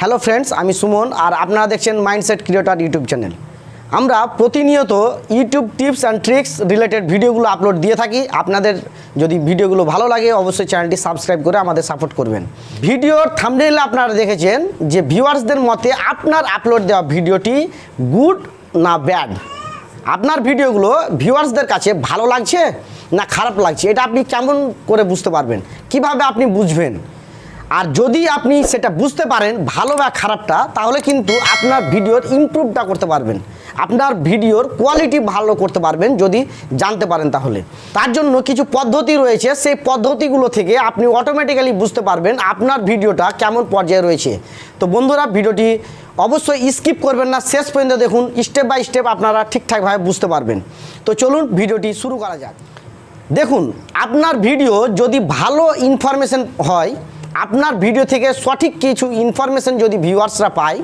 Hello friends আমি সুমন আর আপনারা দেখছেন মাইন্ডসেট ক্রিয়েটার ইউটিউব চ্যানেল আমরা প্রতিনিয়ত YouTube tips and tricks related ভিডিওগুলো আপলোড দিয়ে থাকি। আপনাদের যদি ভিডিওগুলো ভালো লাগে, অবশ্যই চ্যানেলটি সাবস্ক্রাইব করে আমাদের সাপোর্ট করবেন। ভিডিওর থামনেলে আপনারা দেখেছেন যে ভিউয়ার্সদের মতে আপনার আপলোড দেওয়া ভিডিওটি গুড না ব্যাড আপনার ভিডিওগুলো ভিউয়ার্সদের কাছে ভালো লাগছে না খারাপ লাগছে? এটা আপনি কেমন করে বুঝতে পারবেন? কীভাবে আপনি বুঝবেন? আর যদি আপনি সেটা বুঝতে পারেন ভালো বা খারাপটা, তাহলে কিন্তু আপনার ভিডিওর ইমপ্রুভটা করতে পারবেন। আপনার ভিডিওর কোয়ালিটি ভালো করতে পারবেন যদি জানতে পারেন তাহলে। তার জন্য কিছু পদ্ধতি রয়েছে, সেই পদ্ধতিগুলো থেকে আপনি অটোমেটিক্যালি বুঝতে পারবেন আপনার ভিডিওটা কেমন পর্যায়ে রয়েছে। তো বন্ধুরা, ভিডিওটি অবশ্যই স্কিপ করবেন না, শেষ পর্যন্ত দেখুন স্টেপ বাই স্টেপ আপনারা ঠিকঠাকভাবে বুঝতে পারবেন। তো চলুন ভিডিওটি শুরু করা যাক। দেখুন, আপনার ভিডিও যদি ভালো ইনফরমেশন হয় আপনার ভিডিও থেকে সঠিক কিছু ইনফরমেশন যদি ভিউয়ার্সরা পায়,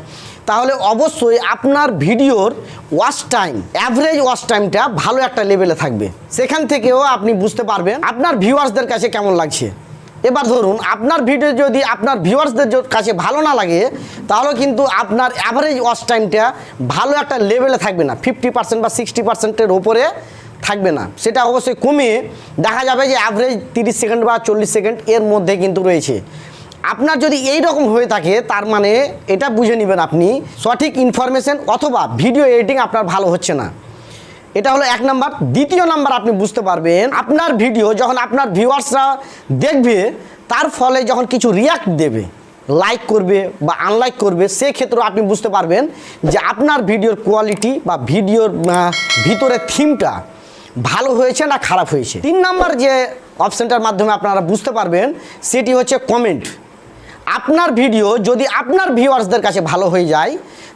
তাহলে অবশ্যই আপনার ভিডিওর ওয়াচ টাইম অ্যাভারেজ ওয়াচ টাইমটা ভালো একটা লেভেলে থাকবে। সেখান থেকেও আপনি বুঝতে পারবেন আপনার ভিউয়ার্সদের কাছে কেমন লাগছে। এবার ধরুন, আপনার ভিডিও যদি আপনার ভিউয়ার্সদের কাছে ভালো না লাগে, তাহলে কিন্তু আপনার অ্যাভারেজ ওয়াচ টাইমটা ভালো একটা লেভেলে থাকবে না। ফিফটি পার্সেন্ট বা সিক্সটি পার্সেন্টের ওপরে থাকবে না। সেটা অবশ্যই কমে দেখা যাবে যে অ্যাভারেজ তিরিশ সেকেন্ড বা চল্লিশ সেকেন্ড এর মধ্যে কিন্তু রয়েছে। আপনার যদি এই রকম হয়ে থাকে, তার মানে এটা বুঝে নেবেন আপনি, সঠিক ইনফরমেশন অথবা ভিডিও এডিটিং আপনার ভালো হচ্ছে না। এটা হলো এক নাম্বার। দ্বিতীয় নাম্বার আপনি বুঝতে পারবেন, আপনার ভিডিও যখন আপনার ভিউয়ার্সরা দেখবে, তার ফলে যখন কিছু রিয়াক্ট দেবে লাইক করবে বা আনলাইক করবে সেক্ষেত্রে আপনি বুঝতে পারবেন যে আপনার ভিডিওর কোয়ালিটি বা ভিডিওর ভিতরে থিমটা ভালো হয়েছে না খারাপ হয়েছে? তিন নাম্বার যে অপশানটার মাধ্যমে আপনারা বুঝতে পারবেন, সেটি হচ্ছে কমেন্ট আপনার ভিডিও যদি আপনার ভিউয়ার্সদের কাছে ভালো হয়ে যায়,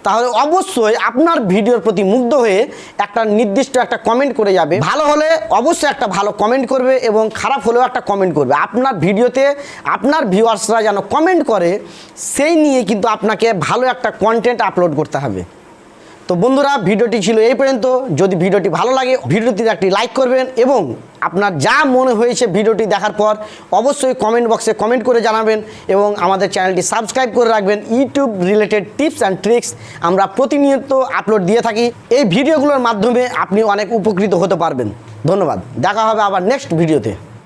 তাহলে অবশ্যই আপনার ভিডিওর প্রতি মুগ্ধ হয়ে একটা নির্দিষ্ট একটা কমেন্ট করে যাবে। ভালো হলে অবশ্যই একটা ভালো কমেন্ট করবে এবং খারাপ হলেও একটা কমেন্ট করবে। আপনার ভিডিওতে আপনার ভিউয়ার্সরা যেন কমেন্ট করে, সেই নিয়ে কিন্তু আপনাকে ভালো একটা কন্টেন্ট আপলোড করতে হবে। তো বন্ধুরা, ভিডিওটি ছিল এই পর্যন্ত। যদি ভিডিওটি ভালো লাগে, ভিডিওটিতে একটি লাইক করবেন এবং আপনার যা মনে হয়েছে ভিডিওটি দেখার পর অবশ্যই কমেন্ট বক্সে কমেন্ট করে জানাবেন এবং আমাদের চ্যানেলটি সাবস্ক্রাইব করে রাখবেন। YouTube related tips and tricks আমরা প্রতিনিয়ত আপলোড দিয়ে থাকি। এই ভিডিওগুলোর মাধ্যমে আপনি অনেক উপকৃত হতে পারবেন। ধন্যবাদ। দেখা হবে আবার নেক্সট ভিডিওতে